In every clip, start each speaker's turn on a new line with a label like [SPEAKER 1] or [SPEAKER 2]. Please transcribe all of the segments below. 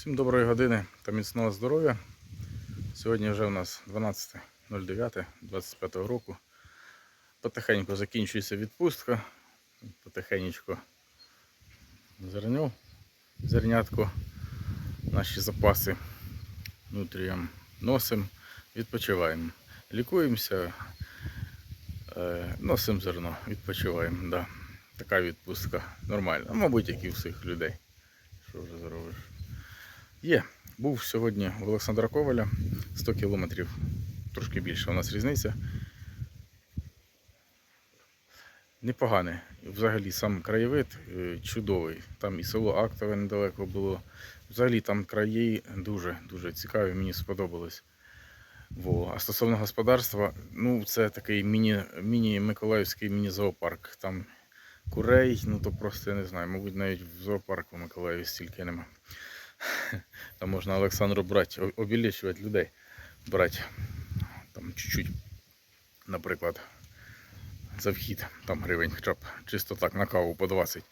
[SPEAKER 1] Всім доброї години та міцного здоров'я. Сьогодні вже у нас 12.09.25 року. Потихеньку закінчується відпустка. Потихеньку зерню, зернятко, наші запаси нутріям носимо, відпочиваємо. Лікуємося, е, носимо зерно, відпочиваємо. Да. Така відпустка нормальна. Мабуть, як і всіх людей. Є. Був сьогодні в Олександра Коваля 100 кілометрів, трошки більше у нас різниця. Непоганий. Взагалі сам краєвид е, чудовий. Там і село Актове недалеко було. Взагалі там краї дуже дуже цікаві, мені сподобалось. Во. А стосовно господарства, ну це такий міні, міні-миколаївський міні-зоопарк. Там курей, ну то просто я не знаю, мабуть, навіть в зоопарку в Миколаєві стільки нема. Там можна Олександру брати, обілічувати людей. Брати там чуть-чуть, наприклад, за вхід, там гривень, хоча б чисто так на каву по 20.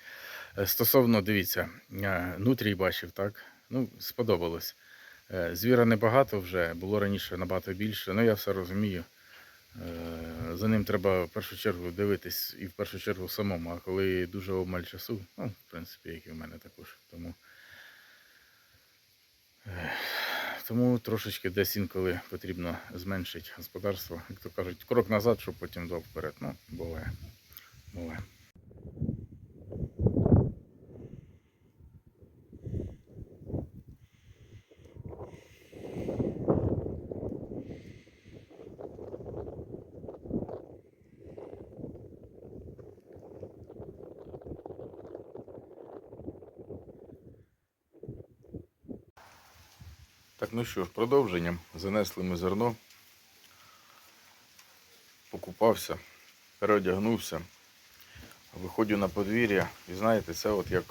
[SPEAKER 1] Е, Стосовно, дивіться, е, нутрій бачив, так? Ну, сподобалось. Е, Звіра небагато вже, було раніше набагато більше, ну я все розумію. За ним треба в першу чергу дивитись і в першу чергу самому, а коли дуже обмаль часу, ну, в принципі, як і в мене також. Тому Тому трошечки десь інколи потрібно зменшити господарство. Як то кажуть, крок назад, щоб потім два вперед. Ну, буває. Буває. Так, ну що ж, продовженням. Занесли ми зерно. Покупався, переодягнувся. Виходжу на подвір'я. І знаєте, це от як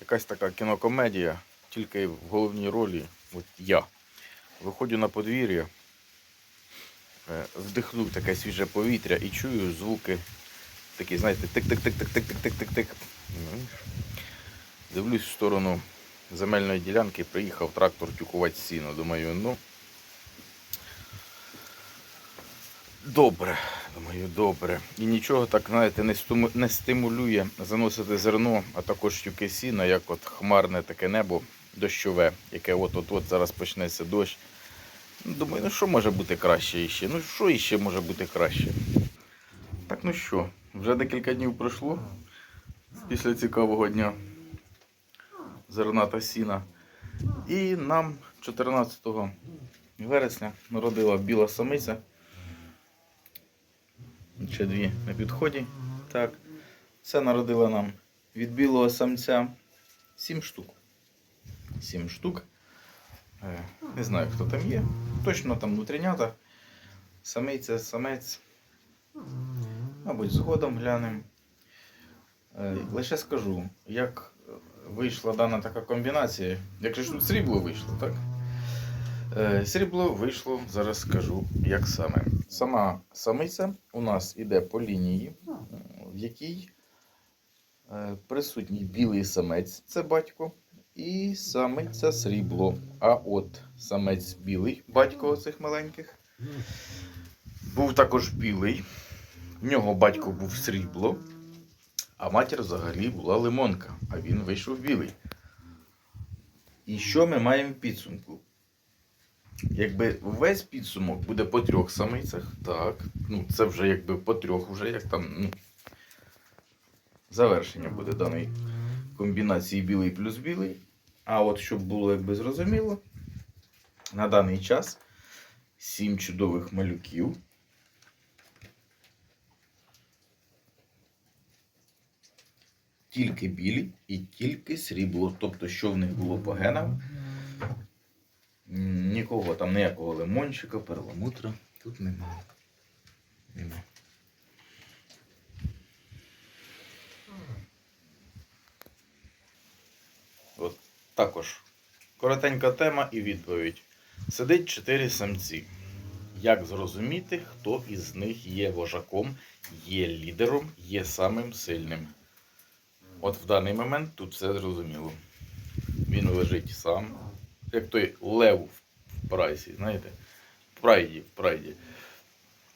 [SPEAKER 1] якась така кінокомедія, тільки в головній ролі от я. Виходжу на подвір'я, е, вдихнув таке свіже повітря і чую звуки такі, знаєте, тик-тик-тик-тик-тик-тик-тик-тик. Дивлюсь в сторону земельної ділянки приїхав трактор тюкувати сіно. Думаю, ну. Добре, думаю, добре. І нічого так, знаєте, не, стиму- не стимулює заносити зерно, а також тюки сіна, як от хмарне таке небо дощове, яке от-от-от зараз почнеться дощ. Ну, Думаю, ну що може бути краще іще? Ну що іще може бути краще? Так ну що, вже декілька днів пройшло після цікавого дня зерна та сіна. І нам 14 вересня народила біла самиця. Ще дві на підході. Так. Це народила нам від білого самця 7 штук. 7 штук. Е, Не знаю, хто там є. Точно там внутрінята. Самиця, самець. Мабуть, згодом глянемо. Е, Лише скажу, як вийшла дана така комбінація. Якщо ж срібло вийшло, так? Е, Срібло вийшло, зараз скажу, як саме. Сама самиця у нас іде по лінії, в якій е, присутній білий самець, це батько, і самиця срібло. А от самець білий, батько оцих маленьких, був також білий. В нього батько був срібло. А матір взагалі була лимонка, а він вийшов білий. І що ми маємо в підсумку? Якби весь підсумок буде по трьох самицях, так, ну це вже якби по трьох, вже як там, ну, завершення буде даної комбінації білий плюс білий. А от щоб було якби зрозуміло, на даний час сім чудових малюків. Тільки білі і тільки срібло. Тобто, що в них було по генам, нікого там, ніякого лимончика, перламутра тут немає. Нема. От також коротенька тема і відповідь. Сидить чотири самці. Як зрозуміти, хто із них є вожаком, є лідером, є самим сильним? От в даний момент тут все зрозуміло. Він лежить сам. Як той лев в прайсі, знаєте? В прайді, в прайді.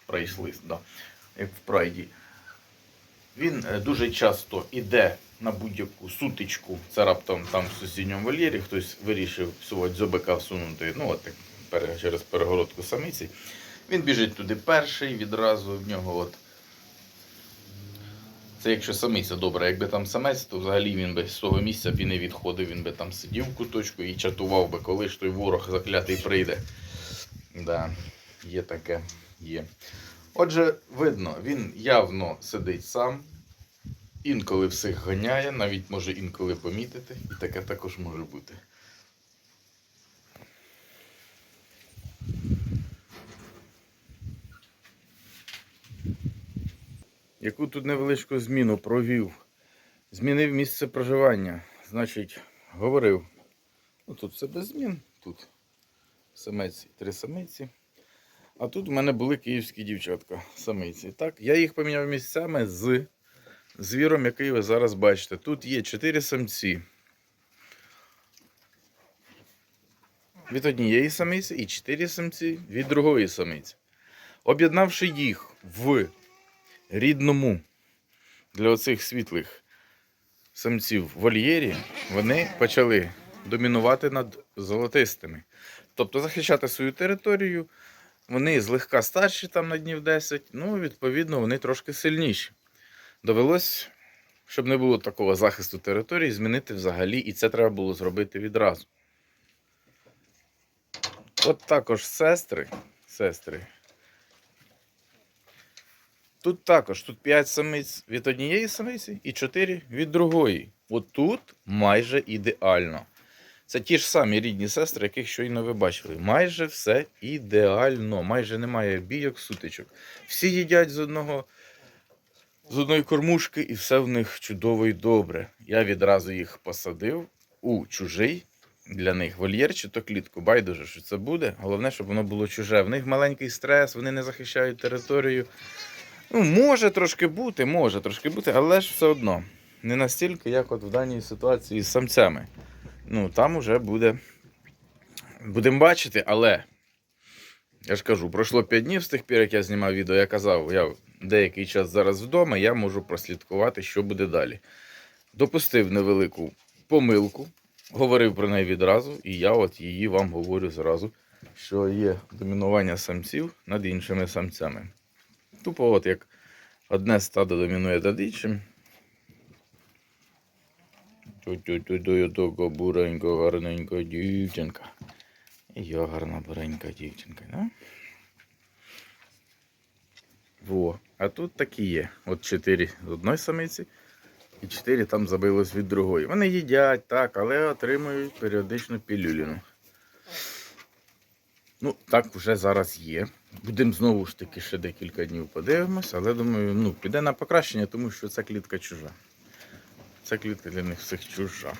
[SPEAKER 1] Прайс-лист, да. Як в прайді. Він е, дуже часто іде на будь-яку сутичку. Це раптом там в сусідньому вольєрі хтось вирішив всього дзьобика всунути, ну от так, через перегородку самиці. Він біжить туди перший, відразу в нього от. Це якщо самиця добре, якби там самець, то взагалі він би з того місця б і не відходив, він би там сидів в куточку і чатував би, коли ж той ворог заклятий прийде. Да, є таке, є. Отже, видно, він явно сидить сам, інколи всіх ганяє, навіть може інколи помітити, і таке також може бути. Яку тут невеличку зміну провів? Змінив місце проживання. Значить, говорив. Ну тут все без змін. Тут самець, три самиці. А тут у мене були київські дівчатка, самиці. Так, я їх поміняв місцями з звіром, який ви зараз бачите. Тут є чотири самці. Від однієї самиці і чотири самці від другої самиці. Об'єднавши їх в рідному для оцих світлих самців вольєрі, вони почали домінувати над золотистими. Тобто захищати свою територію. Вони злегка старші там на днів 10, ну, відповідно, вони трошки сильніші. Довелось, щоб не було такого захисту території, змінити взагалі, і це треба було зробити відразу. От також сестри. Сестри. Тут також тут 5 самиць від однієї самиці і 4 від другої. От тут майже ідеально. Це ті ж самі рідні сестри, яких щойно ви бачили. Майже все ідеально, майже немає бійок, сутичок. Всі їдять з одного з одної кормушки, і все в них чудово і добре. Я відразу їх посадив у чужий для них вольєр чи то клітку. Байдуже, що це буде. Головне, щоб воно було чуже. В них маленький стрес, вони не захищають територію. Ну, може трошки бути, може трошки бути, але ж все одно. Не настільки, як от в даній ситуації з самцями. Ну, там уже буде. Будемо бачити, але. Я ж кажу, пройшло 5 днів з тих пір, як я знімав відео, я казав, я деякий час зараз вдома, я можу прослідкувати, що буде далі. Допустив невелику помилку, говорив про неї відразу, і я от її вам говорю зразу, що є домінування самців над іншими самцями. Тупо, от як одне стадо домінує над іншим. Ту-ту-ту-ту, буренька, гарненька дівчинка. І я гарна буренька дівчинка, да? Во. А тут такі є. От чотири з одної самиці і чотири там забилось від другої. Вони їдять, так, але отримують періодичну пілюліну. Ну, так вже зараз є. Будемо знову ж таки ще декілька днів подивимось, але думаю, ну, піде на покращення, тому що ця клітка чужа. Ця клітка для них всіх чужа.